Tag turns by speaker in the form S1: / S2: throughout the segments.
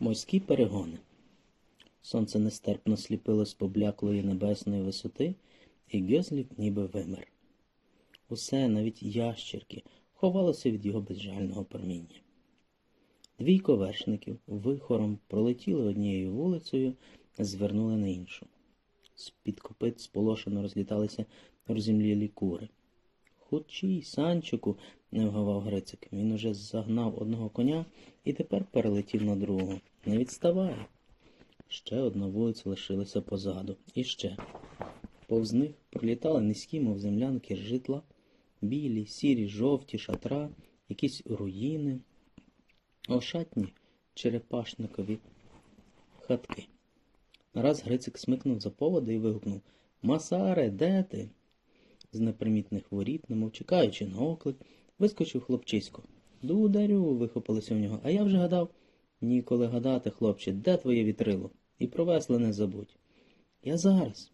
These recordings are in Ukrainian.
S1: Морські перегони. Сонце нестерпно сліпило з побляклої небесної висоти, і Гьозлів ніби вимер. Усе, навіть ящірки, ховалося від його безжального проміння. Двійко вершників вихором пролетіли однією вулицею, звернули на іншу. З-під копит сполошено розліталися розімлілі кури. Худчий, санчику, не вгавав Грицик. Він уже загнав одного коня і тепер перелетів на другого. Не відставай. Ще одна вулиця лишилася позаду. І ще. Повз них пролітали низькі, мов землянки житла, білі, сірі, жовті шатра, якісь руїни, ошатні черепашникові хатки. Нараз Грицик смикнув за поводи і вигукнув Масаре, де ти? З непримітних воріт, немов чекаючи на оклик, вискочив хлопчисько. Дударю, вихопилося в нього, а я вже гадав. Ніколи гадати, хлопче, де твоє вітрило? І про весла не забудь. Я зараз.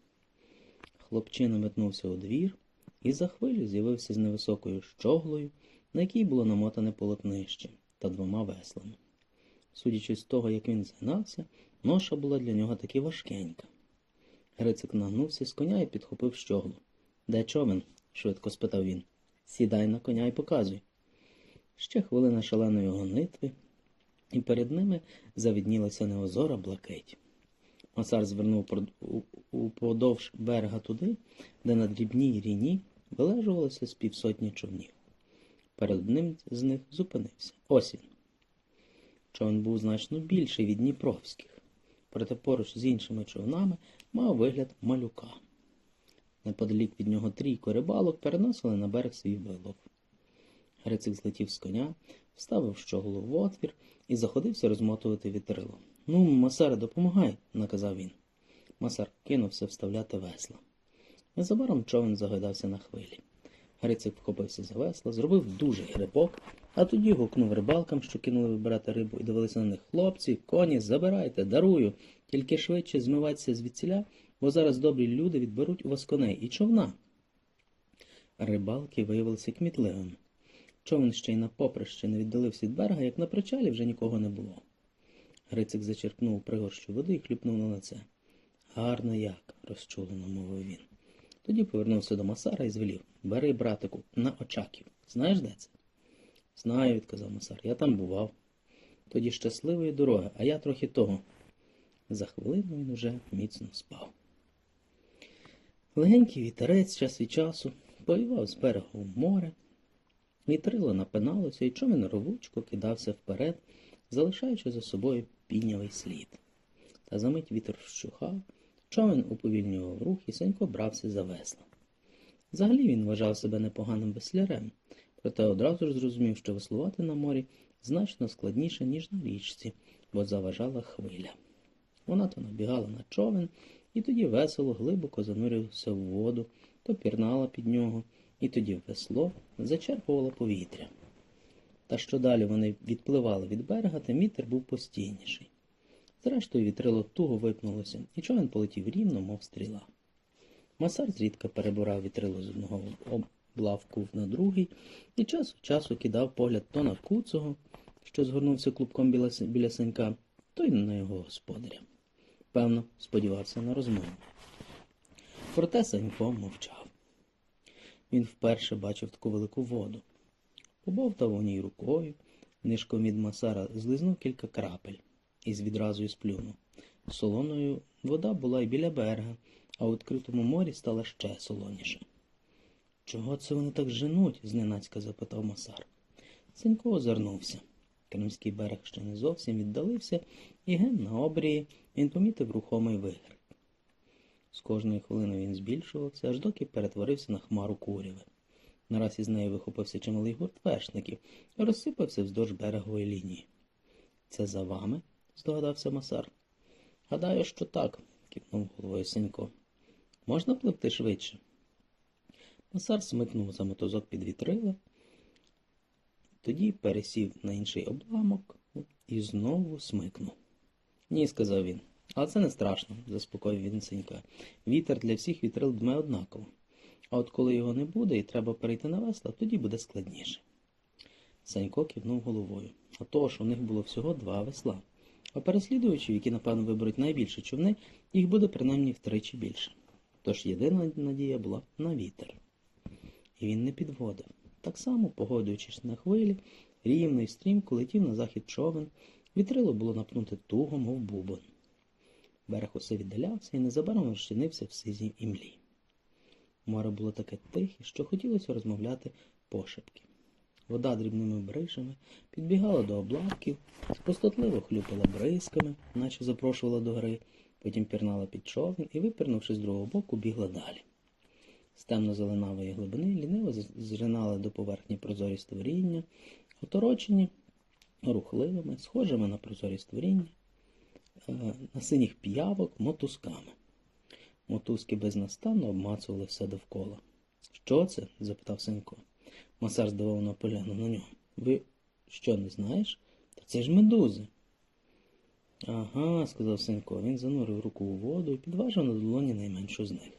S1: Хлопчина метнувся у двір і за хвилю з'явився з невисокою щоглою, на якій було намотане полотнище та двома веслами. Судячи з того, як він згинався, ноша була для нього таки важкенька. Грицик нагнувся з коня і підхопив щоглу. Де човен? швидко спитав він. Сідай на коня і показуй. Ще хвилина шаленої гонитви, і перед ними завіднілася неозора блакить. Масар звернув уподовж берега туди, де на дрібній ріні вилежувалося з півсотні човнів. Перед одним з них зупинився. Ось він. Човен був значно більший від дніпровських, проте поруч з іншими човнами мав вигляд малюка. Неподалік від нього трійко рибалок переносили на берег свій вилов. Грицик злетів з коня, вставив щоглу в отвір і заходився розмотувати вітрило. Ну, Масаре, допомагай, наказав він. Масар кинувся вставляти весла. Незабаром човен загойдався на хвилі. Грицик вхопився за весла, зробив дуже грибок, а тоді гукнув рибалкам, що кинули вибирати рибу, і дивилися на них. Хлопці, коні, забирайте, дарую, тільки швидше змивайтеся звідсіля, бо зараз добрі люди відберуть у вас коней і човна. Рибалки виявилися кмітливими. Човен ще й на поприще не віддалився від берега, як на причалі вже нікого не було. Грицик зачерпнув пригорщу води і хлюпнув на лице. Гарно як, розчулено мовив він. Тоді повернувся до Масара і звелів. Бери, братику, на очаків. Знаєш, де це? Знаю, відказав Масар. Я там бував. Тоді щасливої дороги, а я трохи того. За хвилину він уже міцно спав. Легенький вітерець час від часу повівав з берега в море. Вітрило напиналося, і човен ровучко кидався вперед, залишаючи за собою пінявий слід. Та за мить вітер вщухав, човен уповільнював рух і Сенько брався за весла. Взагалі він вважав себе непоганим веслярем, проте одразу ж зрозумів, що веслувати на морі значно складніше, ніж на річці, бо заважала хвиля. Вона то набігала на човен, і тоді весело глибоко занурювався в воду, то пірнала під нього, і тоді весло зачерпувало повітря. Та що далі вони відпливали від берега, тим вітер був постійніший. Зрештою, вітрило туго випнулося, і човен полетів рівно, мов стріла. Масар зрідка перебирав вітрило з одного облавку на другий і час від часу кидав погляд то на куцого, що згорнувся клубком біля синька, то й на його господаря. Певно, сподівався на розмову. Проте Санько мовчав. Він вперше бачив таку велику воду. Побовтав у ній рукою, нишком від масара злизнув кілька крапель і з відразу сплюнув. Солоною вода була й біля берега, а у відкритому морі стала ще солоніше. Чого це вони так женуть? зненацька запитав масар. Сенько озирнувся. Кримський берег ще не зовсім віддалився, і ген на обрії він помітив рухомий вигреб. З кожної хвилини він збільшувався, аж доки перетворився на хмару куряви. Нараз із неї вихопився чималий гурт вершників і розсипався вздовж берегової лінії. Це за вами? здогадався масар. Гадаю, що так, кивнув головою Сенько. Можна пливти швидше? Масар смикнув за мотузок під вітрила, тоді пересів на інший обламок і знову смикнув. Ні, сказав він. Але це не страшно, заспокоїв він Сенька. Вітер для всіх вітрил дме однаково. А от коли його не буде і треба перейти на весла, тоді буде складніше. Сенько кивнув головою. А того ж у них було всього два весла. А переслідувачів, які, напевно, виберуть найбільше човни, їх буде принаймні втричі більше. Тож єдина надія була на вітер. І він не підводив. Так само, погодуючись на хвилі, рівно і стрімко летів на захід човен, вітрило було напнуте туго, мов бубон. Берег усе віддалявся і незабаром розчинився в сизій імлі. Море було таке тихе, що хотілося розмовляти пошепки. Вода дрібними брижами підбігала до облавків, спустотливо хлюпала бризками, наче запрошувала до гри, потім пірнала під човен і, випірнувши з другого боку, бігла далі. З темно-зеленавої глибини ліниво зринали до поверхні прозорі створіння, оторочені рухливими, схожими на прозорі створіння, е, на синіх п'явок мотузками. Мотузки безнастанно обмацували все довкола. Що це? запитав Сенько. Масар здивовано поглянув на нього. Ви що, не знаєш? Та це ж медузи. Ага, сказав Сенько. Він занурив руку у воду і підважив на долоні найменшу з них.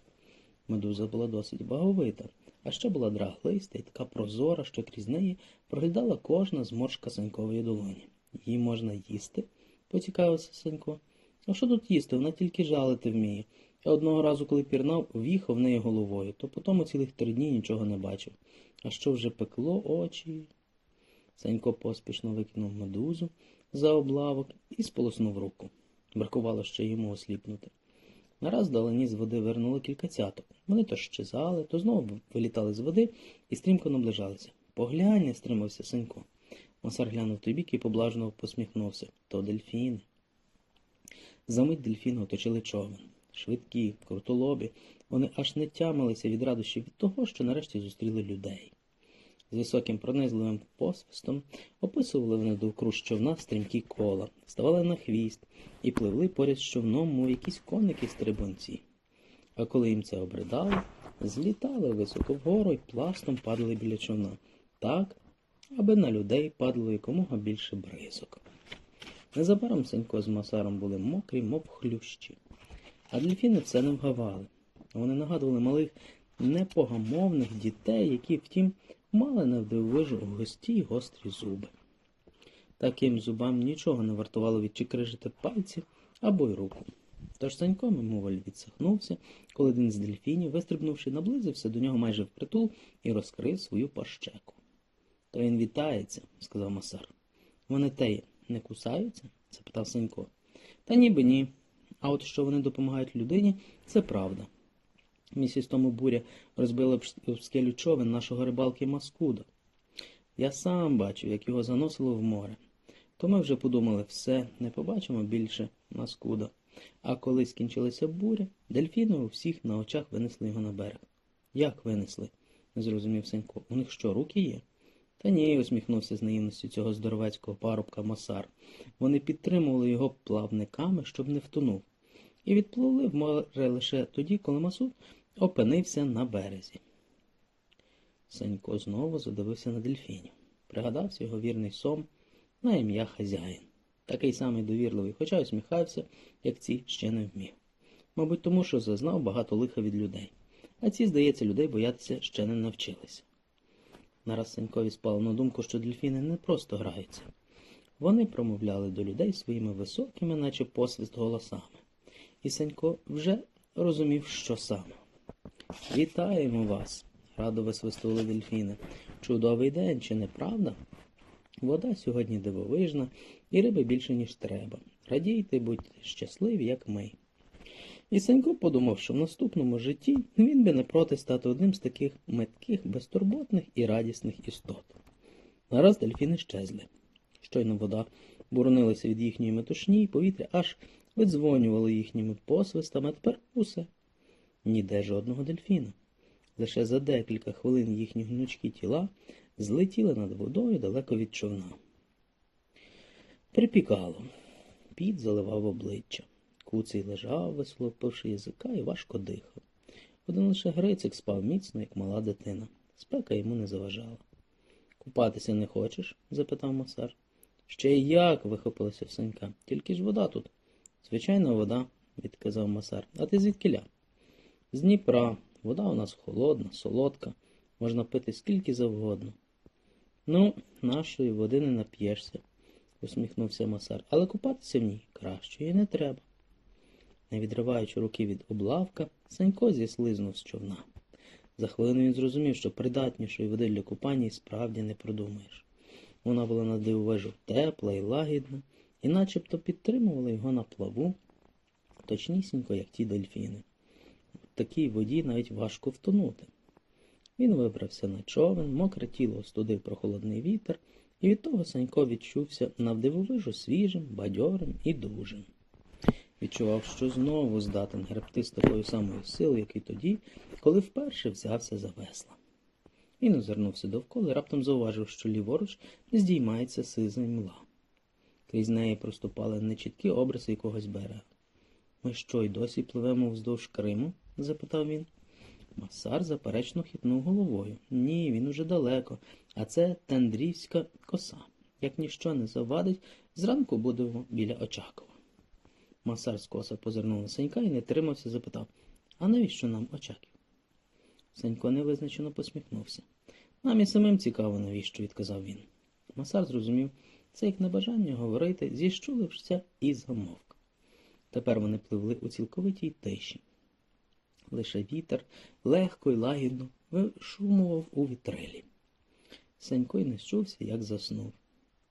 S1: Медуза була досить баговита, а ще була драглиста і така прозора, що крізь неї проглядала кожна зморшка Санькової долоні. Її можна їсти, поцікавився Санько. А що тут їсти? Вона тільки жалити вміє. Я одного разу, коли пірнав, в'їхав в неї головою, то потім цілих три дні нічого не бачив. А що вже пекло очі? Санько поспішно викинув медузу за облавок і сполоснув руку. Бракувало ще йому осліпнути. Нараз далині з води вернуло кілька цяток. Вони то щезали, то знову вилітали з води і стрімко наближалися. Поглянь, стримався Санько. Масар глянув той бік і поблажно посміхнувся. То дельфіни. Замить дельфіни оточили човен. Швидкі, крутолобі, вони аж не тямилися від радощів від того, що нарешті зустріли людей. З високим пронизливим посвистом описували вони довкруж човна стрімкі кола, ставали на хвіст і пливли поряд з човном, мов якісь коники стрибунці. А коли їм це обридало, злітали високо вгору і пластом падали біля човна, так, аби на людей падало якомога більше бризок. Незабаром Сенько з Масаром були мокрі, мов хлющі. А дельфіни це не вгавали. Вони нагадували малих непогамовних дітей, які, втім, мали навдивовижу густі й гострі зуби. Таким зубам нічого не вартувало відчикрижити пальці або й руку. Тож Санько мимоволі відсахнувся, коли один з дельфінів, вистрибнувши, наблизився до нього майже впритул і розкрив свою пащеку. То він вітається, сказав Масар. Вони теє не кусаються? запитав Санько. Та ніби ні. А от що вони допомагають людині, це правда. Місяць тому буря розбила в скелю човен нашого рибалки Маскуда. Я сам бачив, як його заносило в море. То ми вже подумали, все, не побачимо більше Маскуда. А коли скінчилася буря, дельфіни у всіх на очах винесли його на берег. Як винесли? не зрозумів Сенько. У них що, руки є? Та ні, усміхнувся з наївністю цього здоровецького парубка Масар. Вони підтримували його плавниками, щоб не втонув, і відпливли в море лише тоді, коли Масуд опинився на березі. Сенько знову задивився на дельфінів. Пригадався його вірний сом на ім'я хазяїн. Такий самий довірливий, хоча усміхався, як ці ще не вмів. Мабуть, тому що зазнав багато лиха від людей, а ці, здається, людей боятися ще не навчилися. Нараз Сенькові спало на думку, що дельфіни не просто граються. Вони промовляли до людей своїми високими, наче посвист голосами. І Сенько вже розумів, що саме. Вітаємо вас, радо висвистували дельфіни. Чудовий день, чи не правда? Вода сьогодні дивовижна, і риби більше, ніж треба. Радійте, будьте щасливі, як ми. І Санько подумав, що в наступному житті він би не проти стати одним з таких метких, безтурботних і радісних істот. Нараз дельфіни щезли. Щойно вода буронилася від їхньої метушні, і повітря аж видзвонювало їхніми посвистами, а тепер усе. Ніде жодного дельфіна. Лише за декілька хвилин їхні гнучкі тіла злетіли над водою далеко від човна. Припікало. Піт заливав обличчя. Куций лежав, вислопивши язика, і важко дихав. Один лише Грицик спав міцно, як мала дитина. Спека йому не заважала. Купатися не хочеш? запитав масар. Ще й як. вихопилося в Санька. Тільки ж вода тут. Звичайна вода, відказав масар. А ти звідкиля? З Дніпра. Вода у нас холодна, солодка, можна пити скільки завгодно. Ну, нашої води не нап'єшся. усміхнувся Масар, але купатися в ній краще і не треба. Не відриваючи руки від облавка, Санько зіслизнув з човна. За хвилину він зрозумів, що придатнішої води для купання і справді не продумаєш. Вона була на дивовижу тепла і лагідна, і начебто підтримувала його на плаву, точнісінько, як ті дельфіни. Такій воді навіть важко втонути. Він вибрався на човен, мокре тіло остудив прохолодний вітер, і від того Санько відчувся навдивовижу свіжим, бадьорим і дужим. Відчував, що знову здатен гребти з такою самою силою, як і тоді, коли вперше взявся за весла. Він озирнувся довкола і раптом зауважив, що ліворуч здіймається сиза мла. Крізь неї проступали нечіткі обриси якогось берега. Ми що, й досі пливемо вздовж Криму? Запитав він. Масар заперечно хитнув головою. Ні, він уже далеко, а це Тендрівська коса. Як ніщо не завадить, зранку будемо біля Очакова. Масар скоса позирнув на Санька і не тримався, запитав А навіщо нам Очаків? Санько невизначено посміхнувся. Нам і самим цікаво, навіщо, відказав він. Масар зрозумів, це як небажання говорити, зіщулився і замовк. Тепер вони пливли у цілковитій тиші. Лише вітер легко й лагідно вишумував у вітрилі. Санько й не щувся, як заснув.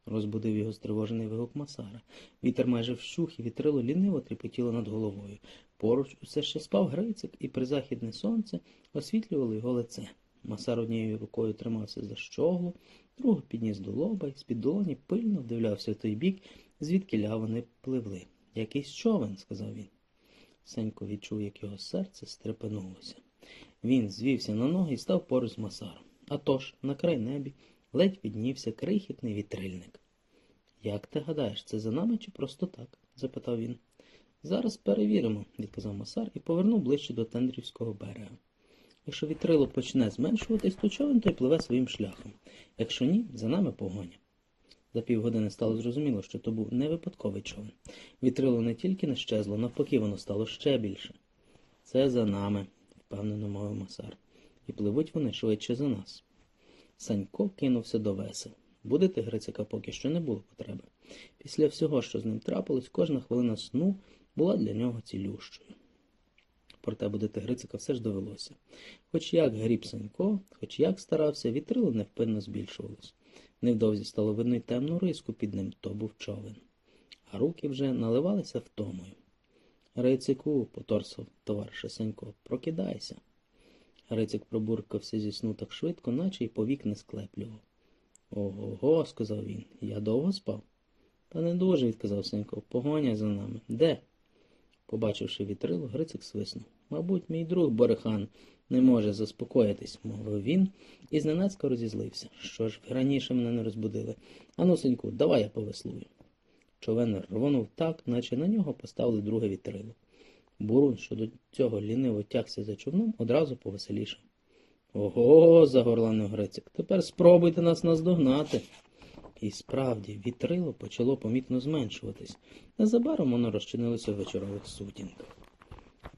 S1: Розбудив його стривожений вигук Масара. Вітер майже вщух і вітрило ліниво тріпотіло над головою. Поруч усе ще спав Грицик, і призахідне сонце освітлювало його лице. Масар однією рукою тримався за щоглу, другу підніс до лоба і з-під долоні пильно вдивлявся в той бік, звідки ля вони пливли. Якийсь човен, сказав він. Сенько відчув, як його серце стрепенулося. Він звівся на ноги і став поруч з Масаром. А тож, на край небі, ледь піднівся крихітний вітрильник. Як ти гадаєш, це за нами чи просто так? запитав він. Зараз перевіримо, відказав Масар і повернув ближче до Тендрівського берега. Якщо вітрило почне зменшуватись, то човен той пливе своїм шляхом. Якщо ні, за нами погоня. За півгодини стало зрозуміло, що то був не випадковий човен. Вітрило не тільки не щезло, навпаки, воно стало ще більше. Це за нами, впевнено мовив Масар. І пливуть вони швидше за нас. Санько кинувся до весел. Будити Грицика поки що не було потреби. Після всього, що з ним трапилось, кожна хвилина сну була для нього цілющою. Проте будити Грицика все ж довелося. Хоч як гріб Санько, хоч як старався, вітрило невпинно збільшувалось. Невдовзі стало видно й темну риску під ним, то був човен. А руки вже наливалися втомою. Грицику, поторсав товариша Санько, прокидайся. Грицик пробуркався зі сну так швидко, наче й повік не склеплював. Ого, го, сказав він, я довго спав. Та не дуже, відказав Сенько, погоня за нами. Де? Побачивши вітрило, Грицик свиснув. Мабуть, мій друг Борехан не може заспокоїтись, мовив він, і зненацька розізлився. Що ж, раніше мене не розбудили. Ану, Сеньку, давай я повеслую. Човен рвонув так, наче на нього поставили друге вітрило. Бурун, що до цього ліниво тягся за човном, одразу повеселішав. Ого, загорланив Грицик, тепер спробуйте нас наздогнати. І справді, вітрило почало помітно зменшуватись. Незабаром воно розчинилося в вечорових сутінках.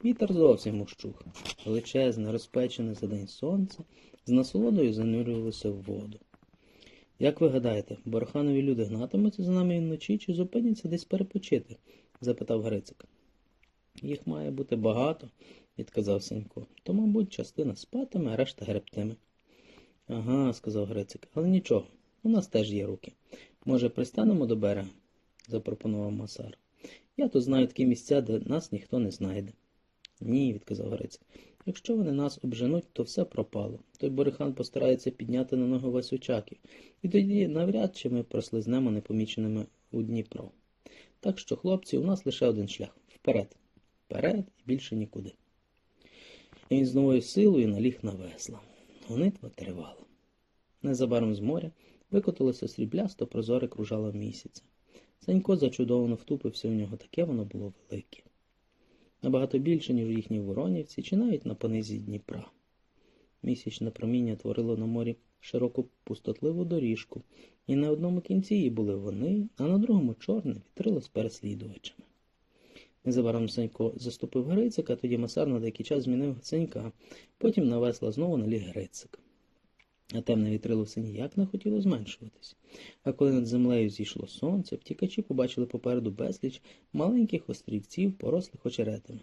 S1: Вітер зовсім ущух. Величезне, розпечене за день сонце з насолодою занурювалося в воду. Як ви гадаєте, Борханові люди гнатимуться за нами вночі чи зупиняться десь перепочити? запитав Грицик. Їх має бути багато, відказав Сенько. То, мабуть, частина спатиме, а решта гребтиме. Ага, сказав Грицик, але нічого, у нас теж є руки. Може, пристанемо до берега? запропонував Масар. Я тут знаю такі місця, де нас ніхто не знайде. Ні, відказав Грицик. Якщо вони нас обженуть, то все пропало. Той Борихан постарається підняти на ноги весь Очаків, і тоді навряд чи ми прослизнемо непоміченими у Дніпро. Так що, хлопці, у нас лише один шлях вперед. Вперед і більше нікуди. І він з новою силою наліг на весла. Гонитва тривала. Незабаром з моря викотилося сріблясто прозоре кружало місяця. Санько зачудовано втупився в нього, таке воно було велике. Набагато більше, ніж у їхній воронівці, чи навіть на понизі Дніпра. Місячне проміння творило на морі широку пустотливу доріжку, і на одному кінці її були вони, а на другому чорне вітрило з переслідувачами. Незабаром Санько заступив Грицика, тоді масар на деякий час змінив Санька, потім на весла знову наліг Грицик. А темне вітрило все ніяк не хотіло зменшуватись. А коли над землею зійшло сонце, втікачі побачили попереду безліч маленьких острівців, порослих очеретами.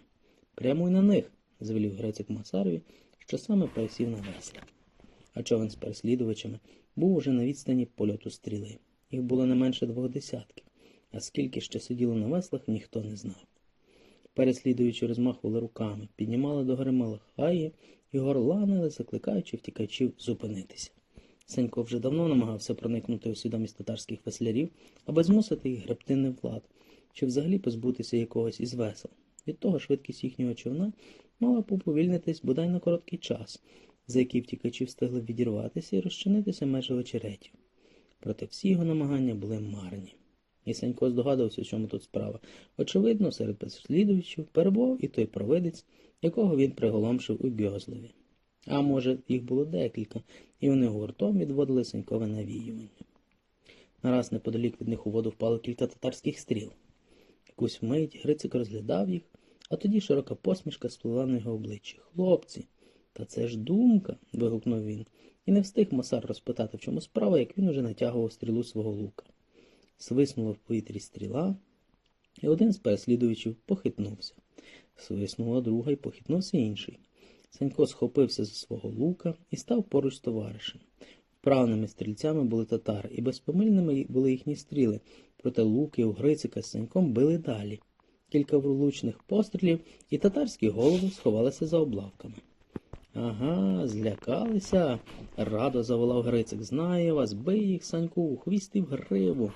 S1: Прямуй на них, звелів Грицик Масарові, що саме пересів на весла. А човен з переслідувачами був уже на відстані польоту стріли. Їх було не менше двох десятків, а скільки ще сиділо на веслах, ніхто не знав. Переслідуючи, розмахували руками, піднімали до гори малахаї і горланили, закликаючи втікачів зупинитися. Сенько вже давно намагався проникнути у свідомість татарських веслярів, аби змусити їх гребти не влад, чи взагалі позбутися якогось із весел. Від того швидкість їхнього човна мала поповільнитись бодай на короткий час, за який втікачі встигли відірватися і розчинитися межі очеретів. Проте всі його намагання були марні. І Санько здогадувався, в чому тут справа. Очевидно, серед переслідувачів перебував і той провидець, якого він приголомшив у Гьозлові. А може, їх було декілька, і вони гуртом відводили Санькове навіювання. Нараз неподалік від них у воду впало кілька татарських стріл. Якусь мить Грицик розглядав їх, а тоді широка посмішка сплила на його обличчі. Хлопці, та це ж думка. вигукнув він, і не встиг Масар розпитати, в чому справа, як він уже натягував стрілу свого лука. Свиснула в повітрі стріла, і один з переслідувачів похитнувся. Свиснула друга і похитнувся інший. Санько схопився за свого лука і став поруч з товаришем. Вправними стрільцями були татари, і безпомильними були їхні стріли, проте луки у Грицика з Саньком били далі. Кілька влучних пострілів, і татарські голови сховалися за облавками. Ага, злякалися, радо заволав Грицик. Знає вас, бий їх, Саньку, у хвіст в гриву.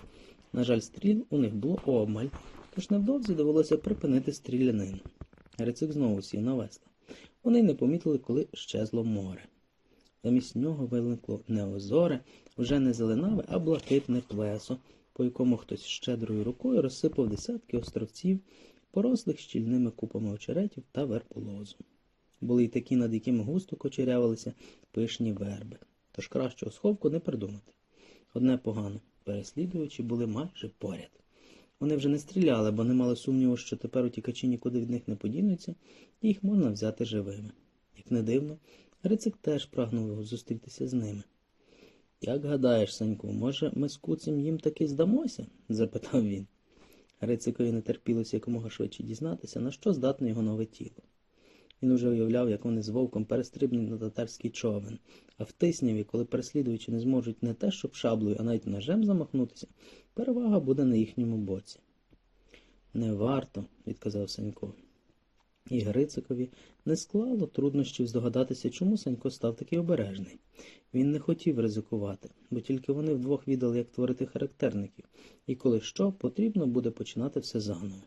S1: На жаль, стріл у них було обмаль, тож невдовзі довелося припинити стрілянину. Грицик знову сів на весла. Вони не помітили, коли щезло море. Замість нього виникло не озоре, вже не зеленаве, а блакитне плесо, по якому хтось щедрою рукою розсипав десятки островців, порослих щільними купами очеретів та верполозу. Були й такі, над якими густо кочерявилися пишні верби, тож кращого сховку не придумати. Одне погано, переслідувачі були майже поряд. Вони вже не стріляли, бо не мали сумніву, що тепер утікачі нікуди від них не подінуться, і їх можна взяти живими. Як не дивно, Грицик теж прагнув зустрітися з ними. Як гадаєш, Саньку, може, ми з куцем їм таки здамося? запитав він. Грицикові не терпілося якомога швидше дізнатися, на що здатне його нове тіло. Він уже уявляв, як вони з вовком перестрибнуть на татарський човен, а в Тисняві, коли переслідуючи не зможуть не те, щоб шаблею, а навіть ножем замахнутися, перевага буде на їхньому боці. Не варто, відказав Санько. І Грицикові не склало труднощів здогадатися, чому Санько став такий обережний. Він не хотів ризикувати, бо тільки вони вдвох віддали, як творити характерників, і коли що, потрібно буде починати все заново.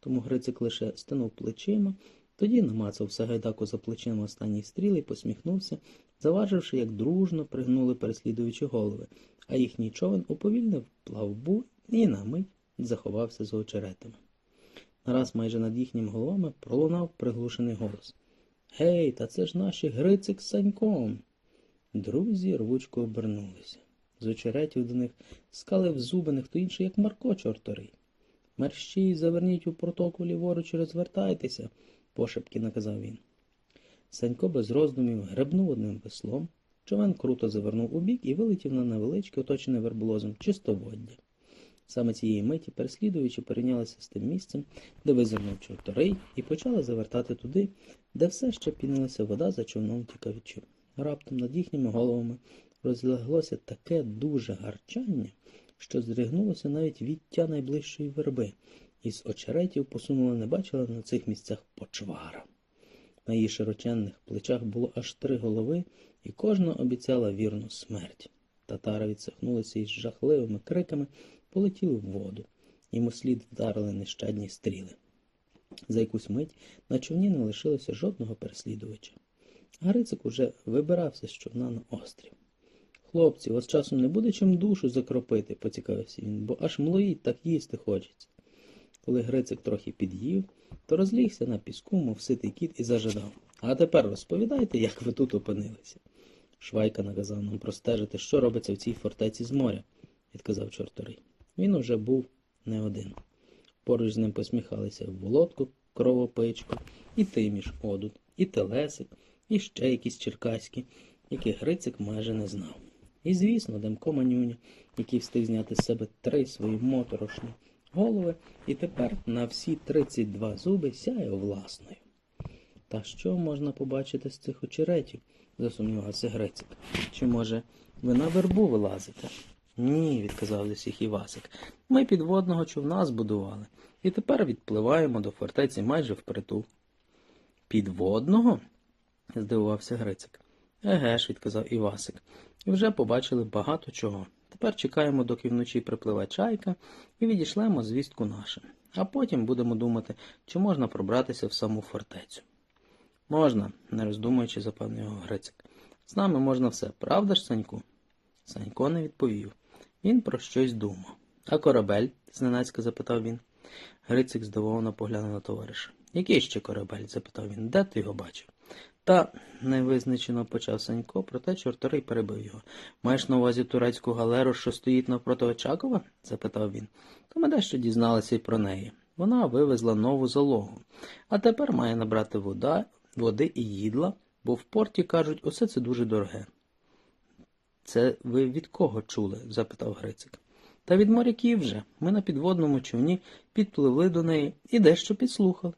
S1: Тому Грицик лише стинув плечима, тоді намацав Сагайдаку за плечима останній стріл і посміхнувся, заваживши, як дружно пригнули переслідуючі голови, а їхній човен уповільнив плавбу і на мить заховався за очеретами. Нараз майже над їхніми головами пролунав приглушений голос. Гей, та це ж наші Грицик з Саньком. Друзі рвучко обернулися. З очеретів до них скалив зуби не хто інший, як Марко Чорторий. Мерщій, заверніть у протоку ліворуч і розвертайтеся, пошепки наказав він. Санько без роздумів гребнув одним веслом, човен круто завернув у бік і вилетів на невеличке, оточене верболозом, чистоводдя. Саме цієї миті, переслідуючи, перейнялися з тим місцем, де визирнув чорторий, і почали завертати туди, де все ще пінилася вода за човном тікавичів. Раптом над їхніми головами розляглося таке дуже гарчання, що здригнулося навіть відтя найближчої верби, і з очеретів посунула не бачила на цих місцях почвара. На її широченних плечах було аж три голови, і кожна обіцяла вірну смерть. Татари відсахнулися із жахливими криками, полетіли в воду. Йому слід вдарили нещадні стріли. За якусь мить на човні не лишилося жодного переслідувача. Грицик уже вибирався з човна на острів. Хлопці, вас часом не буде чим душу закропити, поцікавився він, бо аж млоїть так їсти хочеться. Коли Грицик трохи під'їв, то розлігся на піску, мов ситий кіт, і зажадав. А тепер розповідайте, як ви тут опинилися. Швайка наказав нам простежити, що робиться в цій фортеці з моря, відказав чорторий. Він уже був не один. Поруч з ним посміхалися Володко, кровопичко, і Тиміш Одут, і Телесик, і ще якісь черкаські. яких Грицик майже не знав. І, звісно, Демко Манюня, який встиг зняти з себе три свої моторошні голови, і тепер на всі 32 зуби сяє власною. Та що можна побачити з цих очеретів? засумнівався Грицик. Чи, може, ви на вербу вилазите? Ні, відказав з усіх Івасик. Ми підводного човна збудували, і тепер відпливаємо до фортеці майже впритул. Підводного? здивувався Грицик. Еге ж, відказав Івасик. І вже побачили багато чого. Тепер чекаємо, доки вночі припливе чайка, і відійшлемо звістку нашим. А потім будемо думати, чи можна пробратися в саму фортецю. Можна, не роздумуючи, запевнив його Грицик. З нами можна все, правда ж, Саньку? Санько не відповів. Він про щось думав. А корабель? зненацька запитав він. Грицик здивовано поглянув на товариша. Який ще корабель? запитав він. Де ти його бачив? Та невизначено почав Санько, проте чорторий перебив його. Маєш на увазі турецьку галеру, що стоїть навпроти Очакова? запитав він. То ми дещо дізналися й про неї. Вона вивезла нову залогу, а тепер має набрати вода, води і їдла, бо в порті кажуть, усе це дуже дороге. Це ви від кого чули? запитав Грицик. Та від моряків вже. Ми на підводному човні підпливли до неї і дещо підслухали.